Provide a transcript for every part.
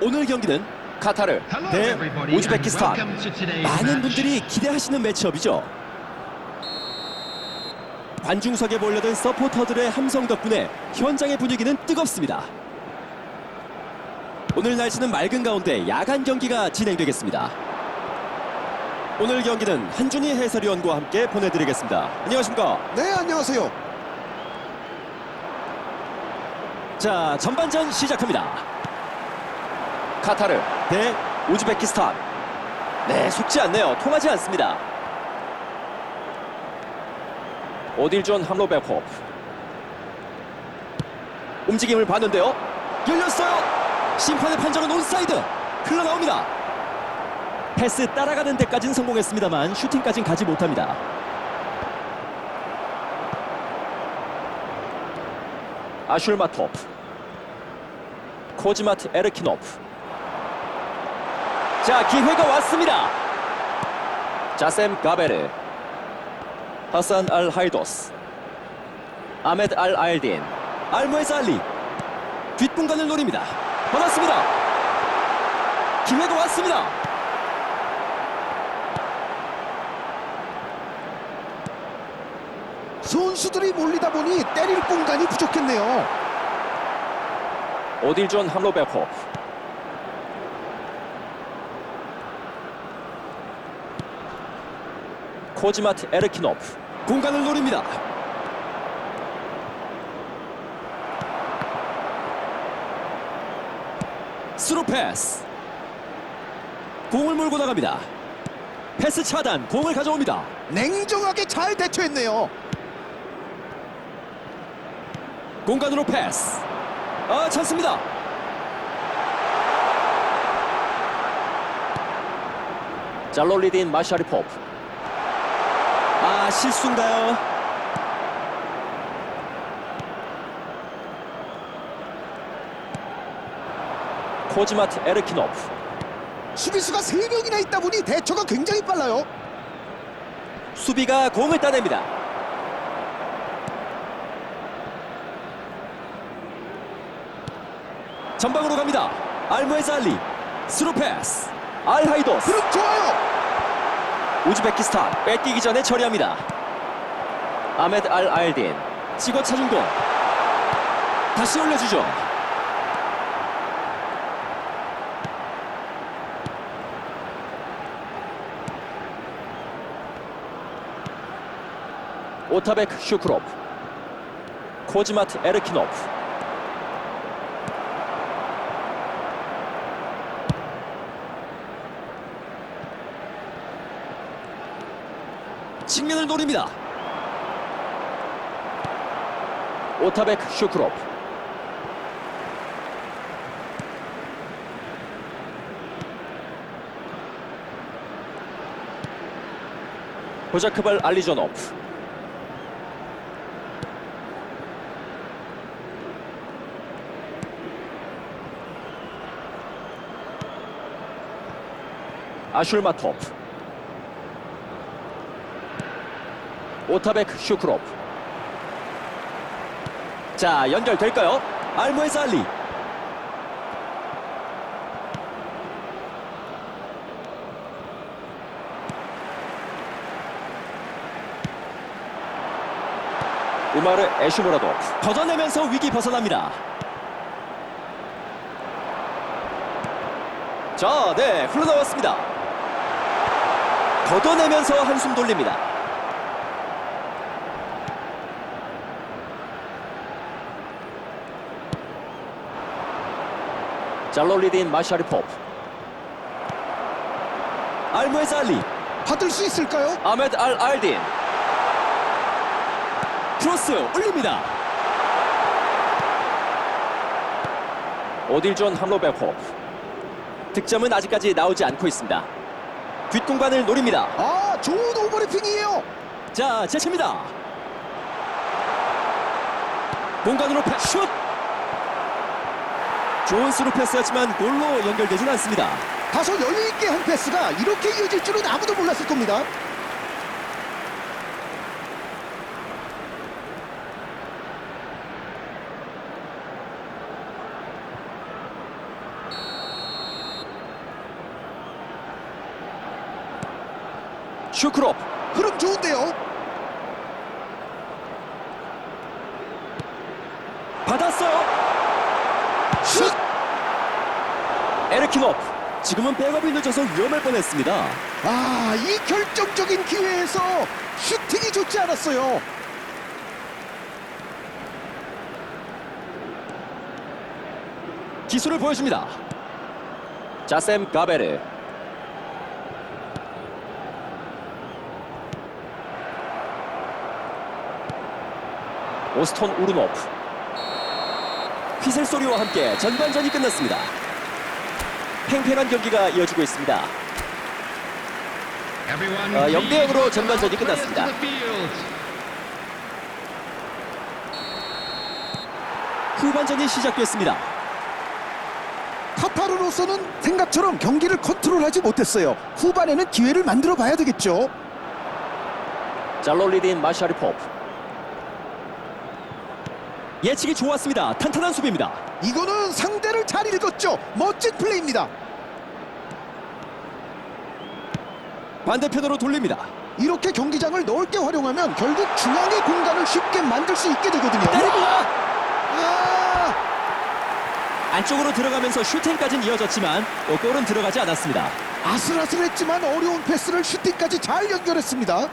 오늘 경기는 카타르 대 우즈베키스탄 많은 분들이 기대하시는 매치업이죠. 관중석에 몰려든 서포터들의 함성 덕분에 현장의 분위기는 뜨겁습니다. 오늘 날씨는 맑은 가운데 야간 경기가 진행되겠습니다. 오늘 경기는 한준희 해설위원과 함께 보내드리겠습니다. 안녕하십니까? 네, 안녕하세요. 자, 전반전 시작합니다. 카타르 대 우즈베키스탄. 네, 속지 않네요. 통하지 않습니다. 오딜존 함로베코프. 움직임을 봤는데요. 열렸어요. 심판의 판정은 온사이드. 흘러나옵니다. 패스 따라가는 데까지는 성공했습니다만 슈팅까지는 가지 못합니다. 아슐마토프 코지마트 에르키노프 자 기회가 왔습니다. 자셈 가베르 하산 알 하이도스 아메드 알 알딘 알모에스 알리 뒷공간을 노립니다. 받았습니다. 기회가 왔습니다. 선수들이 몰리다 보니 때릴 공간이 부족했네요. 오딜존 함로베코프 코지마트 에르키노프. 공간을 노립니다. 스루 패스. 공을 몰고 나갑니다. 패스 차단 공을 가져옵니다. 냉정하게 잘 대처했네요. 공간으로 패스. 아 찬스입니다. 잘롤리딘 마샤리포프 아 실수인가요? 코지마트 에르키노프. 수비수가 3명이나 있다 보니 대처가 굉장히 빨라요. 수비가 공을 따냅니다. 전방으로 갑니다. 알모에즈 알리 스루 패스 알하이도스. 그룹 좋아요. 우즈베키스탄 뺏기기 전에 처리합니다. 아메드 알 알딘 찍어 차준 공 다시 올려주죠. 오타베크 슈크롭 코지마트 에르키노프 노립니다. 오타베크 슈크롭. 호자크발 알리조노프. 아슐마토프 오타베크 슈크롭. 자 연결될까요? 알모에즈 알리. 우마르 에슈무라도 걷어내면서 위기 벗어납니다. 자, 네, 흘러나왔습니다. 걷어내면서 한숨 돌립니다 잘롤리딘 마샤리포프 알모에즈 알리. 받을 수 있을까요? 아메드 알 알딘. 크로스 올립니다. 오딜존 함로베코프. 득점은 아직까지 나오지 않고 있습니다. 뒷공간을 노립니다. 아, 좋은 오버래핑이에요. 자 제치입니다. 공간으로 패 슛! 좋은 수로 패스였지만 골로 연결되진 않습니다. 다소 여유있게 한 패스가 이렇게 이어질 줄은 아무도 몰랐을 겁니다. 슈크롭 흐름 좋은데요 에르키노프 지금은 백업이 늦어서 위험할 뻔했습니다. 아, 이 결정적인 기회에서 슈팅이 좋지 않았어요. 기술을 보여줍니다. 자셈 가베르 오스톤 우르노프 휘슬 소리와 함께 전반전이 끝났습니다. 팽팽한 경기가 이어지고 있습니다. 어, 어, 0대 0대 0으로 0으로 전반전이. 끝났습니다. 후반전이 시작됐습니다. 카타르로서는 생각처럼 경기를 컨트롤하지 못했어요. 후반에는 기회를 만들어 봐야 되겠죠. 잘롤리딘 마샤리포프 예측이 좋았습니다. 탄탄한 수비입니다. 이거는 상대를 잘 읽었죠. 멋진 플레이입니다. 반대편으로 돌립니다. 이렇게 경기장을 넓게 활용하면 결국 중앙의 공간을 쉽게 만들 수 있게 되거든요. 때립니다. 아, 안쪽으로 들어가면서 슈팅까지는 이어졌지만 어, 골은 들어가지 않았습니다. 아슬아슬했지만 어려운 패스를 슈팅까지 잘 연결했습니다.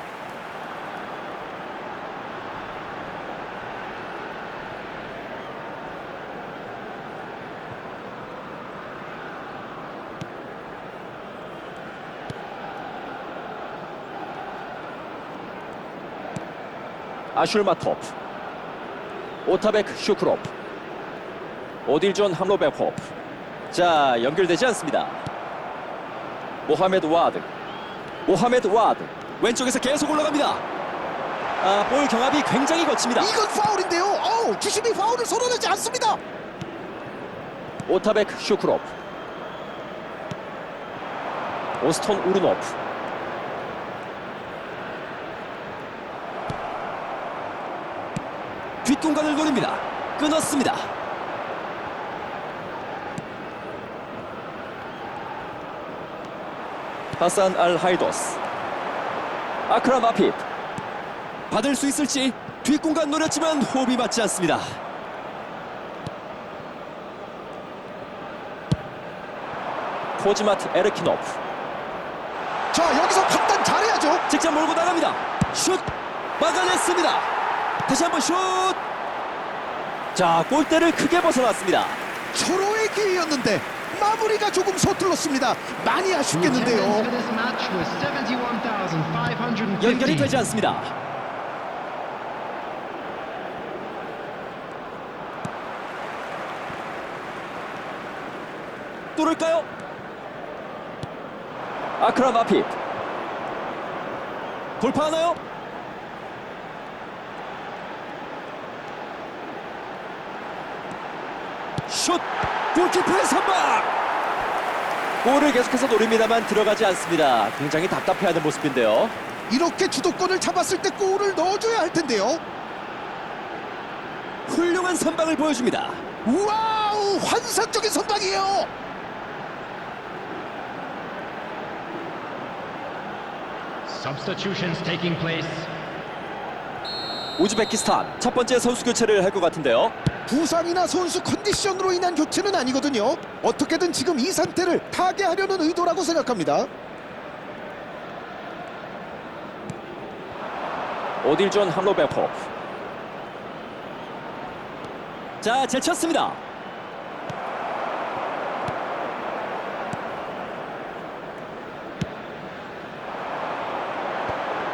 아슐마토프 오타베크 슈크롭 오딜존 함로베호프 자 연결되지 않습니다. 모하메드 와드 모하메드 와드 왼쪽에서 계속 올라갑니다. 아, 볼 경합이 굉장히 거칩니다. 이건 파울인데요. 어우, 주심이 파울을 선언하지 않습니다. 오타베크 슈크롭 오스톤 우르노프 뒷공간을 노립니다 끊었습니다 하산 알 하이도스 아크람 아핏 받을 수 있을지 뒷공간 노렸지만 호흡이 맞지 않습니다 코지마트 에르키노프 자, 여기서 판단 잘해야죠. 직접 몰고 나갑니다. 슛 막아냈습니다. 다시 한번 슛. 자 골대를 크게 벗어났습니다. 초로의 기회였는데 마무리가 조금 서툴렀습니다. 많이 아쉽겠는데요. 연결이 되지 않습니다. 뚫을까요? 아크람 아핏 돌파하나요? 슛! 골키퍼의 선방! 골을 계속해서 노립니다만 들어가지 않습니다. 굉장히 답답해하는 모습인데요. 이렇게 주도권을 잡았을 때 골을 넣어줘야 할 텐데요. 훌륭한 선방을 보여줍니다. 와우, 환상적인 선방이에요. Substitutions taking place. 우즈베키스탄 첫 번째 선수 교체를 할 것 같은데요. 부상이나 선수 컨디션으로 인한 교체는 아니거든요. 어떻게든 지금 이 상태를 타개하려는 의도라고 생각합니다. 오딜존 함로베포. 자, 제쳤습니다.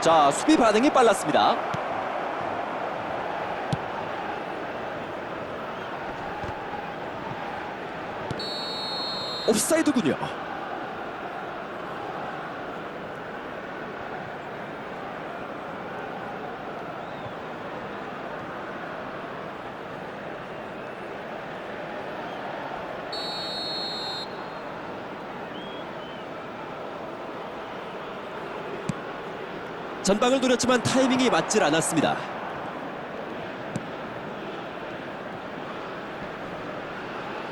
자, 수비 반응이 빨랐습니다. 옵사이드군요. 전방을 노렸지만 타이밍이 맞질 않았습니다.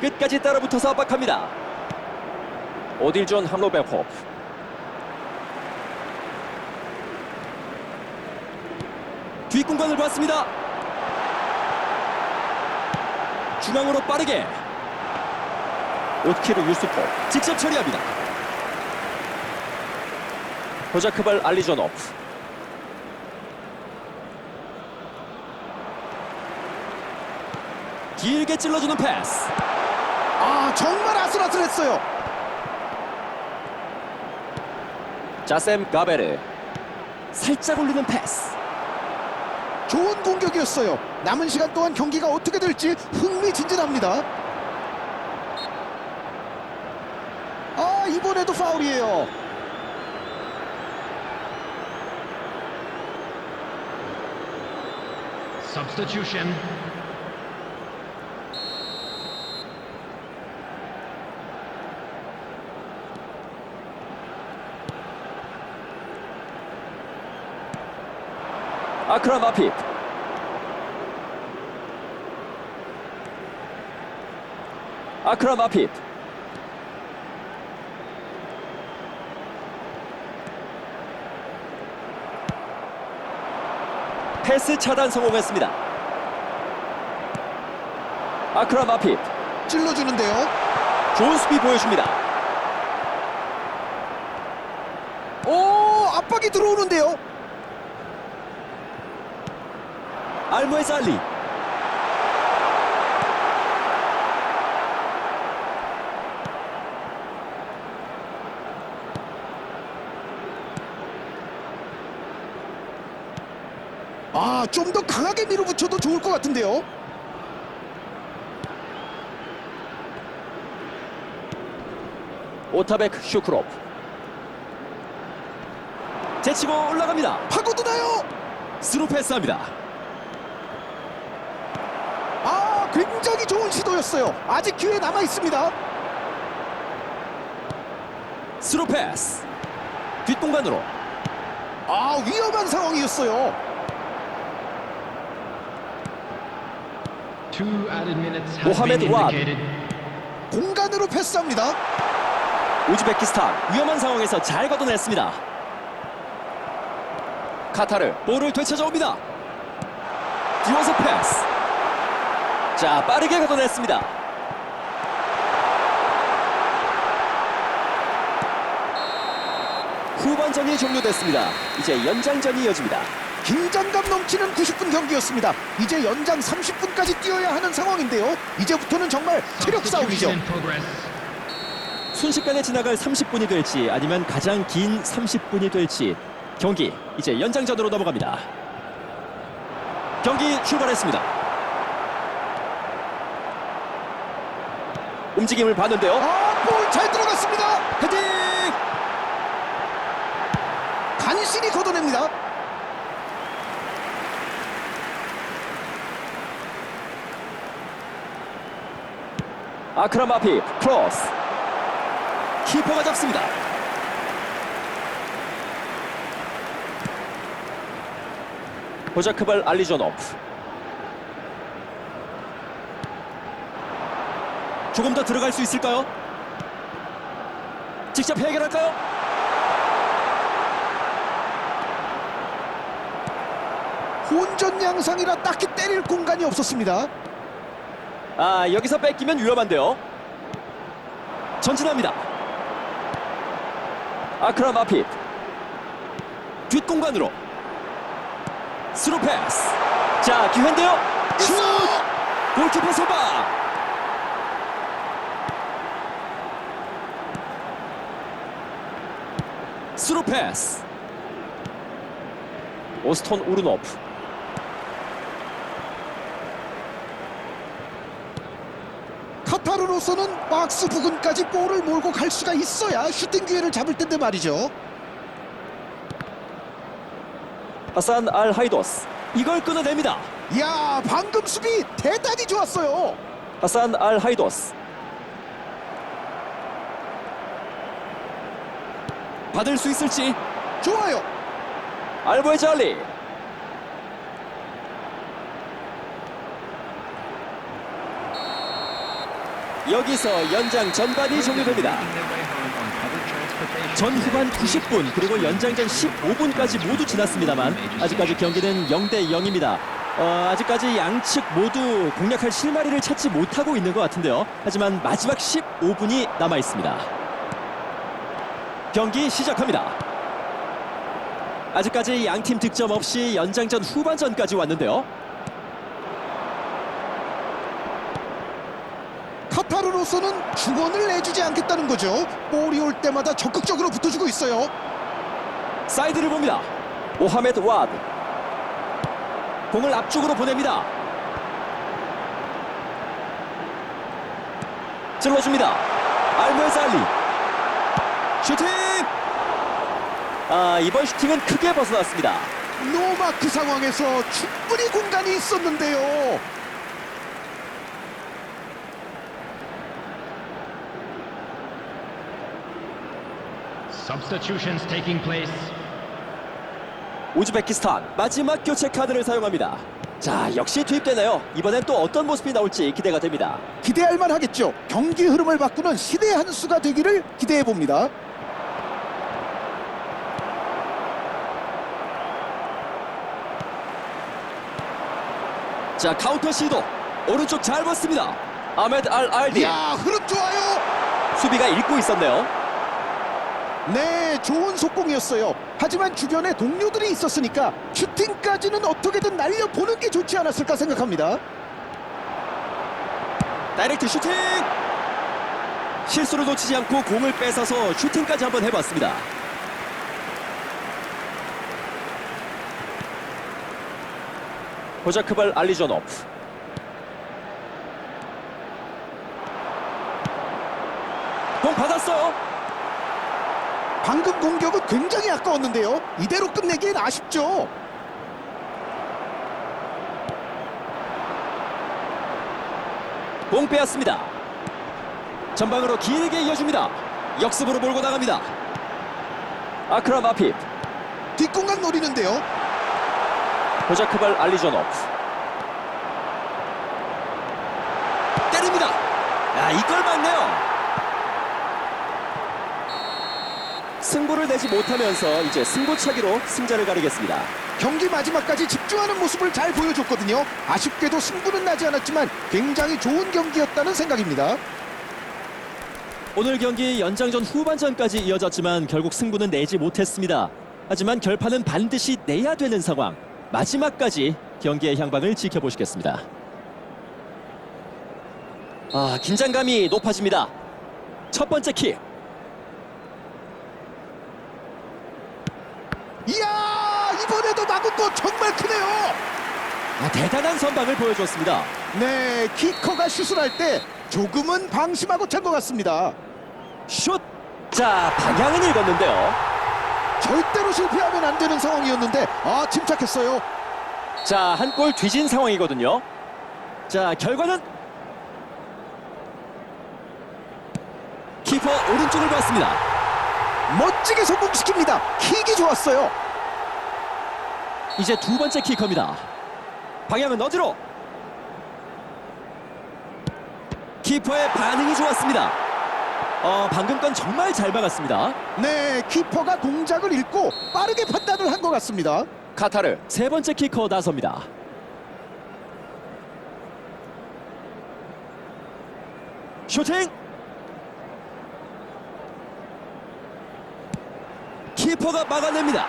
끝까지 따라붙어서 압박합니다. 오딜존 함로베호프 뒷공간을 봤습니다. 중앙으로 빠르게 오키르 유스포 직접 처리합니다. 호자크발 알리조노프 길게 찔러주는 패스 아 정말 아슬아슬했어요. 자셈 가베르 살짝 올리는 패스 좋은 공격이었어요. 남은 시간 동안 경기가 어떻게 될지 흥미진진합니다. 아 이번에도 파울이에요. Substitution. 아크람 아핍 아크람 아핍 패스 차단 성공했습니다. 아크람 아핍 찔러주는데요. 좋은 수비 보여줍니다. 오 압박이 들어오는데요. 알모에스 알리 아 좀 더 강하게 밀어붙여도 좋을 것 같은데요. 오타베크 슈크롭 제치고 올라갑니다 파고드나요? 스루 패스합니다 아 굉장히 좋은 시도였어요. 아직 기회 남아 있습니다. 스루 패스 뒷공간으로 아 위험한 상황이었어요. Wad. indicated. 공간으로 패스합니다. 우즈베키스탄 위험한 상황에서 잘 걷어냈습니다. 카타르 볼을 되찾아옵니다. 뒤워서 패스. 자 빠르게 걷어냈습니다. 후반전이 종료됐습니다. 이제 연장전이 이어집니다. 긴장감 넘치는 90분 경기였습니다. 이제 연장 30분까지 뛰어야 하는 상황인데요. 이제부터는 정말 체력 싸움이죠. 순식간에 지나갈 30분이 될지 아니면 가장 긴 30분이 될지 경기 이제 연장전으로 넘어갑니다. 경기 출발했습니다. 움직임을 봤는데요. 아, 볼 잘 들어갔습니다. 헤딩! 간신히 걷어냅니다. 아크람 아피 크로스. 키퍼가 잡습니다. 호자크발 알리조노프. 조금 더 들어갈 수 있을까요? 직접 해결할까요? 혼전 양상이라 딱히 때릴 공간이 없었습니다. 아 여기서 뺏기면 위험한데요. 전진합니다. 아크람 아핏 뒷공간으로 스루 패스. 자 기회인데요. 슛! 골키퍼 소방. 스루 패스. 오스톤 우르노프. 카타르로서는 박스 부근까지 볼을 몰고 갈 수가 있어야 슈팅 기회를 잡을 텐데 말이죠. 하산 알 하이도스 이걸 끊어냅니다. 이야, 방금 수비 대단히 좋았어요. 하산 알 하이도스 받을 수 있을지 좋아요. 알보의 잘리 여기서 연장 전반이 종료됩니다. 전 후반 90분 그리고 연장전 15분까지 모두 지났습니다만 아직까지 경기는 0대 0입니다. 어, 아직까지 양측 모두 공략할 실마리를 찾지 못하고 있는 것 같은데요. 하지만 마지막 15분이 남아 있습니다. 경기 시작합니다. 아직까지 양팀 득점 없이 연장전 후반전까지 왔는데요. 카타르로서는 중원을 내주지 않겠다는 거죠. 볼이 올 때마다 적극적으로 붙어주고 있어요. 사이드를 봅니다. 모하메드 와드. 공을 앞쪽으로 보냅니다. 찔러줍니다. 알무에살리. 슈팅! 아, 이번 슈팅은 크게 벗어났습니다. 노마크 상황에서 충분히 공간이 있었는데요. Substitutions taking place. 우즈베키스탄 마지막 교체 카드를 사용합니다. 자, 역시 투입되네요. 이번엔 또 어떤 모습이 나올지 기대가 됩니다. 기대할 만하겠죠. 경기 흐름을 바꾸는 시대 한 수가 되기를 기대해 봅니다. 자, 카운터 시도. 오른쪽 잘 봤습니다. 아메드 알 알디. 이야 흐름 좋아요. 수비가 읽고 있었네요. 네, 좋은 속공이었어요. 하지만 주변에 동료들이 있었으니까 슈팅까지는 어떻게든 날려보는 게 좋지 않았을까 생각합니다. 다이렉트 슈팅! 실수를 놓치지 않고 공을 뺏어서 슈팅까지 한번 해봤습니다. 호자크발 알리조노프 공 받았어요. 방금 공격은 굉장히 아까웠는데요. 이대로 끝내기엔 아쉽죠. 공 빼앗습니다. 전방으로 길게 이어줍니다. 역습으로 몰고 나갑니다. 아핍 뒷공간 노리는데요. 호자크발 알리조노프 때립니다. 야, 이걸 막네요. 승부를 내지 못하면서 이제 승부차기로 승자를 가리겠습니다. 경기 마지막까지 집중하는 모습을 잘 보여줬거든요. 아쉽게도 승부는 나지 않았지만 굉장히 좋은 경기였다는 생각입니다. 오늘 경기 연장전 후반전까지 이어졌지만 결국 승부는 내지 못했습니다. 하지만 결판은 반드시 내야 되는 상황. 마지막까지 경기의 향방을 지켜보시겠습니다. 아, 긴장감이 높아집니다. 첫 번째 킥. 이야 이번에도 거 정말 크네요. 아, 대단한 선방을 보여줬습니다. 네 키커가 슛을 할 때 조금은 방심하고 찬 것 같습니다. 슛! 자, 방향은 읽었는데요. 절대로 실패하면 안 되는 상황이었는데 아 침착했어요. 자, 한 골 뒤진 상황이거든요. 자, 결과는 키퍼 오른쪽을 봤습니다. 멋지게 성공시킵니다. 킥이 좋았어요. 이제 두 번째 키커입니다. 방향은 어디로? 키퍼의 반응이 좋았습니다. 어, 방금 건 정말 잘 막았습니다. 네 키퍼가 동작을 읽고 빠르게 판단을 한 것 같습니다. 카타르 세 번째 키커 나섭니다. 슈팅! 키퍼가 막아냅니다.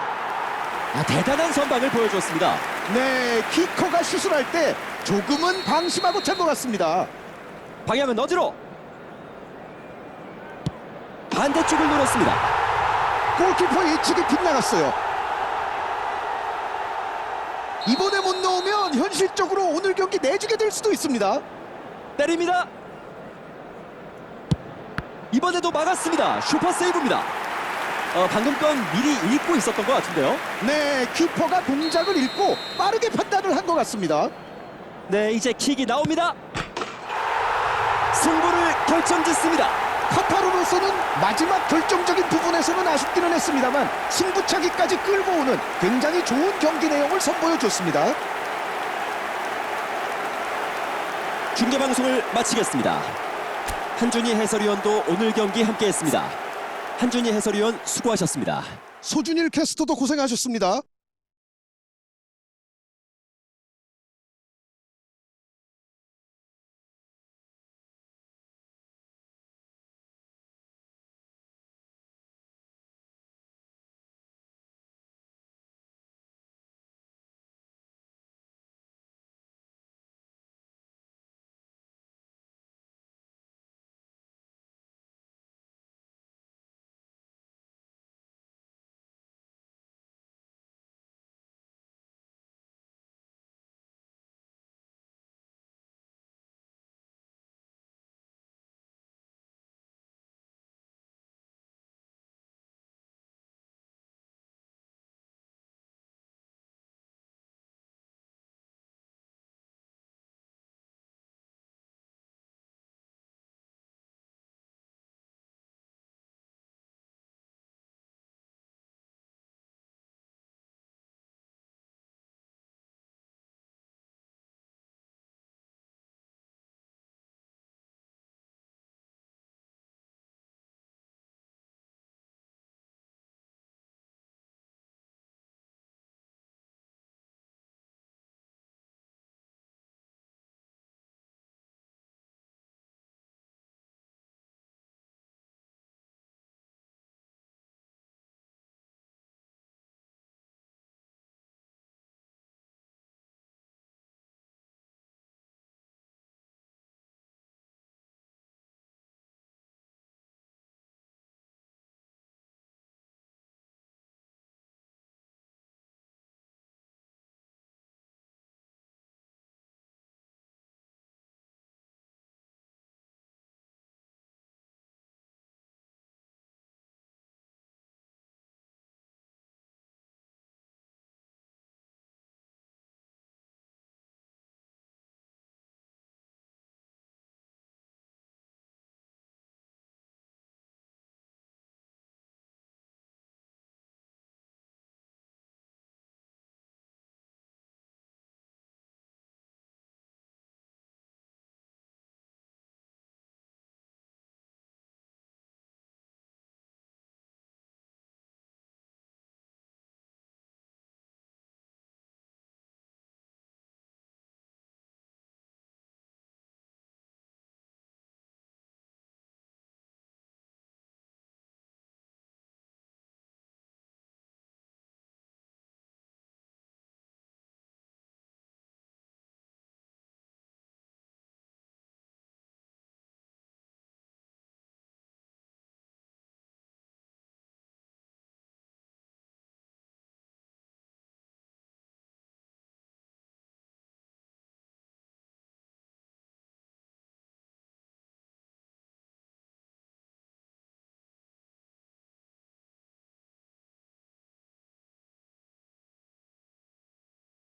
아, 대단한 선방을 보여줬습니다. 네 키커가 슛을 할때 조금은 방심하고 찬 것 같습니다. 방향은 어디로? 반대쪽을 노렸습니다. 골키퍼 예측이 빗나갔어요. 이번에 못 넣으면 현실적으로 오늘 경기 내주게 될 수도 있습니다. 때립니다. 이번에도 막았습니다. 슈퍼 세이브입니다. 어, 방금 건 미리 읽고 있었던 것 같은데요. 네, 키퍼가 동작을 읽고 빠르게 판단을 한 것 같습니다. 네, 이제 킥이 나옵니다. 승부를 결정짓습니다. 카타르로서는 마지막 결정적인 부분에서는 아쉽기는 했습니다만 승부차기까지 끌고 오는 굉장히 좋은 경기 내용을 선보여 줬습니다. 중계 방송을 마치겠습니다. 한준희 해설위원도 오늘 경기 함께했습니다. 한준희 해설위원 수고하셨습니다. 소준일 캐스터도 고생하셨습니다.